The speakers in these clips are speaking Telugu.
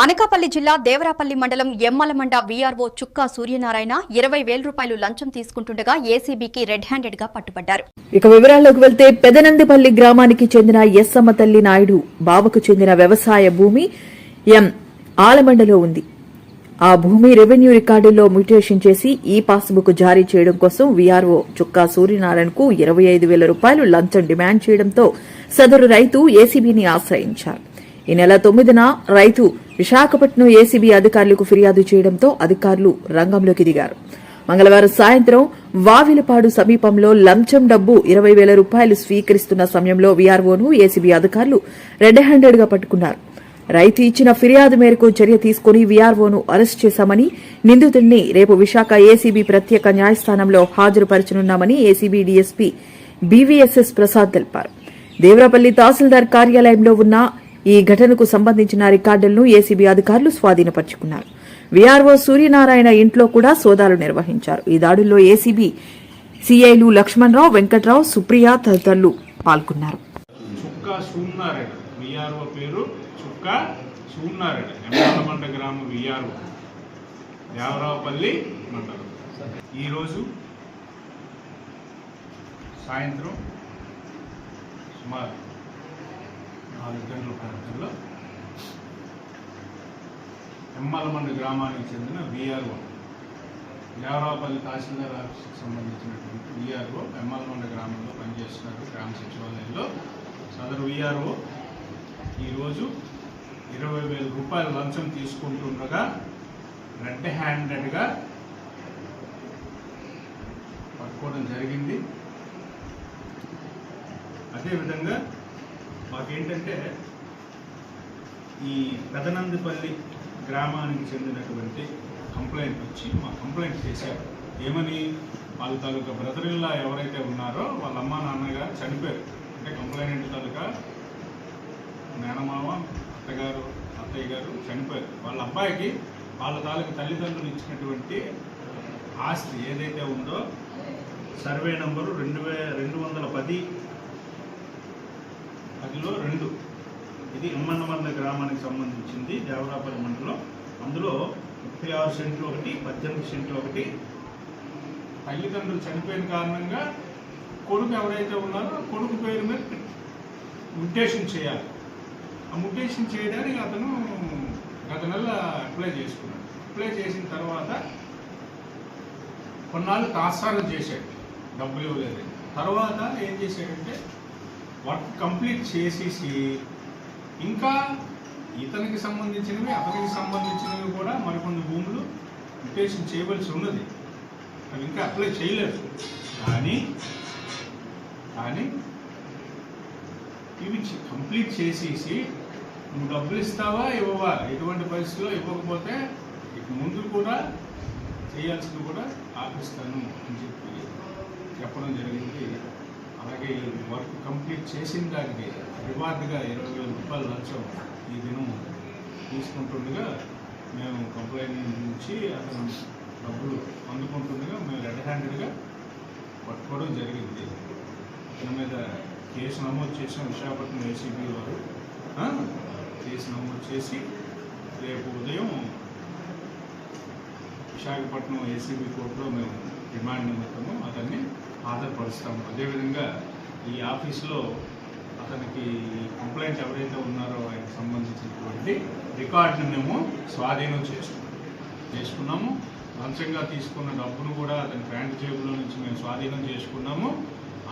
అనకాపల్లి జిల్లా దేవరాపల్లి మండలం ఎమ్మలమండ వీఆర్ఓ చుక్కా సూర్యనారాయణ ఇరవై వేల రూపాయలు లంచం తీసుకుంటుండగా ఏసీబీకి రెడ్ హ్యాండెడ్గా పట్టుబడ్డారు. ఇక వివరాల్లోకి వెళ్తే పెదనందిపల్లి గ్రామానికి చెందిన ఎస్సమ్మ తల్లి నాయుడు బావకు చెందిన వ్యవసాయ భూమి ఎం ఆలమండలో ఉంది. ఆ భూమి రెవెన్యూ రికార్డుల్లో మ్యూటేషన్ చేసి ఈ పాస్బుక్ జారీ చేయడం కోసం వీఆర్ఓ చుక్కా సూర్యనారాయణకు ఇరవై ఐదు వేల రూపాయలు లంచం డిమాండ్ చేయడంతో సదరు రైతు ఏసీబీని ఆశ్రయించారు. ఈ నెల తొమ్మిదిన రైతు విశాఖపట్నం ఏసీబీ అధికారులకు ఫిర్యాదు చేయడంతో అధికారులు రంగంలోకి దిగారు. మంగళవారం సాయంత్రం వావిలపాడు సమీపంలో లంచం డబ్బు ఇరవై వేల రూపాయలు స్వీకరిస్తున్న సమయంలో వీఆర్ఓను ఏసీబీ అధికారులు రెడ్ హ్యాండెడ్గా పట్టుకున్నారు. రైతు ఇచ్చిన ఫిర్యాదు మేరకు చర్య తీసుకుని వీఆర్ఓను అరెస్ట్ చేశామని నిందితుడిని రేపు విశాఖ ఏసీబీ ప్రత్యేక న్యాయస్థానంలో హాజరుపరచనున్నామని ఏసీబీ డీఎస్పీ బీవీఎస్ఎస్ ప్రసాద్ తెలిపారు. దేవరాపల్లి తహసీల్దార్ కార్యాలయంలో ఉన్న ఈ ఘటనకు సంబంధించిన రికార్డులను ఏసీబీ అధికారులు స్వాధీనపరుచుకున్నారు. వీఆర్ఓ సూర్యనారాయణ ఇంట్లో కూడా సోదాలు నిర్వహించారు. ఈ దాడుల్లో ఏసీబీ సిఐలు లక్ష్మణరావు వెంకట్రావు సుప్రియ తదితరులు పాల్గొన్నారు. ఈరోజు సాయంత్రం సుమారు నాలుగు గంటల ప్రాంతంలో ఎమ్మలమండ గ్రామానికి చెందిన విఆర్ఓ దేవరావుపల్లి తహసీల్దార్ ఆఫీస్కి సంబంధించినటువంటి విఆర్ఓ ఎమ్మలమండ గ్రామంలో పనిచేస్తున్నారు గ్రామ సచివాలయంలో. సదరు విఆర్ఓ ఈరోజు ఇరవై వేల రూపాయల లంచం తీసుకుంటుండగా రెడ్ హ్యాండెడ్గా పట్టుకోవడం జరిగింది. అదేవిధంగా మాకేంటంటే ఈ పెదనందిపల్లి గ్రామానికి చెందినటువంటి కంప్లైంట్ వచ్చి మా కంప్లైంట్ చేశారు. ఏమని? వాళ్ళ తాలూకా బ్రదర్ ఇలా ఎవరైతే ఉన్నారో వాళ్ళ అమ్మ నాన్నగా చనిపోయారు. అంటే కంప్లైంట్ తాలూకా? మేనమామ అత్తగారు అత్తయ్య గారు చనిపోయారు. వాళ్ళ అబ్బాయికి వాళ్ళ తాలూకా తల్లిదండ్రులు ఇచ్చినటువంటి ఆస్తి ఏదైతే ఉందో సర్వే నంబరు రెండు వే రెండు వందల పది పదిలో రెండు. ఇది ఎమ్మన్నమల్ల గ్రామానికి సంబంధించింది దేవరాపల్లి మండలం. అందులో ముప్పై ఆరు సెంట్లు ఒకటి పద్దెనిమిది సెంట్లు ఒకటి. తల్లిదండ్రులు చనిపోయిన కారణంగా కొడుకు ఎవరైతే ఉన్నారో కొడుకు పేరు మీద మ్యుటేషన్ చేయాలి. ఆ మ్యుటేషన్ చేయడానికి అతను గత నెల అప్లై చేసుకున్నాడు. అప్లై చేసిన తర్వాత కొన్నాళ్ళు తాత్సారం చేశాడు. డబ్బులు ఇవ్వలేదు తర్వాత ఏం చేశాడంటే వర్క్ కంప్లీట్ చేసేసి ఇంకా ఇతనికి సంబంధించినవి అతనికి సంబంధించినవి కూడా మరికొన్ని భూములు మ్యుటేషన్ చేయవలసి ఉన్నది. అవి ఇంకా అప్లై చేయలేదు. కానీ కానీ ఇవి కంప్లీట్ చేసేసి నువ్వు డబ్బులు ఇస్తావా ఇవ్వవా? ఎటువంటి పరిస్థితిలో ఇవ్వకపోతే ఇక ముందు కూడా చేయాల్సింది కూడా ఆపిస్తాను అని చెప్పి చెప్పడం జరిగింది. అలాగే ఈ వర్క్ కంప్లీట్ చేసిన దానికి రివార్డ్గా ఇరవై వేల రూపాయలు లంచం ఈ దినం తీసుకుంటుండగా మేము కంప్లైంట్ నుంచి అతను డబ్బులు అందుకుంటుండగా మేము రెడ్ హ్యాండెడ్గా పట్టుకోవడం జరిగింది. అతని మీద కేసు నమోదు చేసిన విశాఖపట్నం ఏసీబీ వారు కేసు నమోదు చేసి రేపు ఉదయం విశాఖపట్నం ఏసీబీ కోర్టులో మేము డిమాండ్ నిమిత్తము అతన్ని హాజరుపరుస్తాము. అదేవిధంగా ఈ ఆఫీస్లో అతనికి కంప్లైంట్స్ ఎవరైతే ఉన్నారో ఆయనకు సంబంధించినటువంటి రికార్డుని మేము స్వాధీనం చేసుకున్నాం చేసుకున్నాము. లంచంగా తీసుకున్న డబ్బును కూడా అతని ప్యాంట్ జేబులో నుంచి మేము స్వాధీనం చేసుకున్నాము.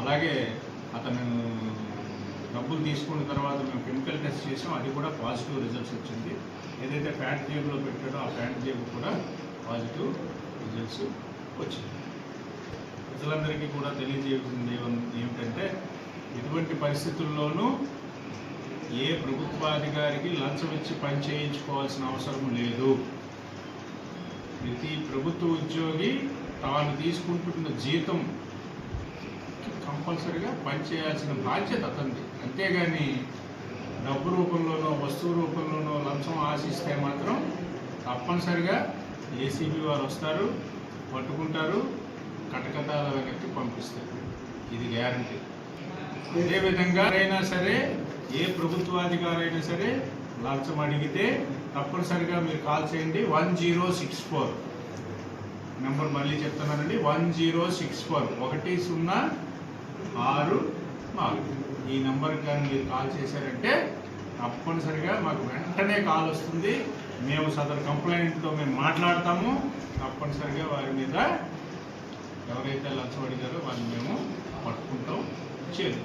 అలాగే అతను డబ్బులు తీసుకున్న తర్వాత మేము కెమికల్ టెస్ట్ చేసాం. అది కూడా పాజిటివ్ రిజల్ట్స్ వచ్చింది. ఏదైతే ప్యాంట్ జేబులో పెట్టాడో ఆ ప్యాంట్ జేబు కూడా పాజిటివ్ రిజల్ట్స్ వచ్చింది. ప్రజలందరికీ కూడా తెలియజేయాల్సింది ఏమిటంటే ఇటువంటి పరిస్థితుల్లోనూ ఏ ప్రభుత్వాధికారికి లంచం ఇచ్చి పని చేయించుకోవాల్సిన అవసరం లేదు. ప్రతి ప్రభుత్వ ఉద్యోగి తాను తీసుకుంటున్న జీతం కంపల్సరిగా పనిచేయాల్సిన బాధ్యత అతంది అంతేగాని డబ్బు రూపంలోనో వస్తువు రూపంలోనో లంచం ఆశిస్తే మాత్రం తప్పనిసరిగా ఏసీబీ వారు వస్తారు పట్టుకుంటారు కటకటాల వెనక్కి పంపిస్తారు ఇది గ్యారంటీ అదేవిధంగా అయినా సరే ఏ ప్రభుత్వాధికారైనా సరే లంచం అడిగితే తప్పనిసరిగా మీరు కాల్ చేయండి. One zero six four. Number మళ్ళీ చెప్తున్నానండి. One zero six four. ఒకటి సున్నా ఆరు నాలుగు. ఈ నెంబర్కి కానీ మీరు కాల్ చేశారంటే తప్పనిసరిగా మాకు వెంటనే కాల్ వస్తుంది. మేము సదరు కంప్లైంట్తో మేము మాట్లాడతాము. తప్పనిసరిగా వారి మీద ఎవరైతే లంచం అడిగారో వాళ్ళని మేము పట్టుకుంటాం చేయాలి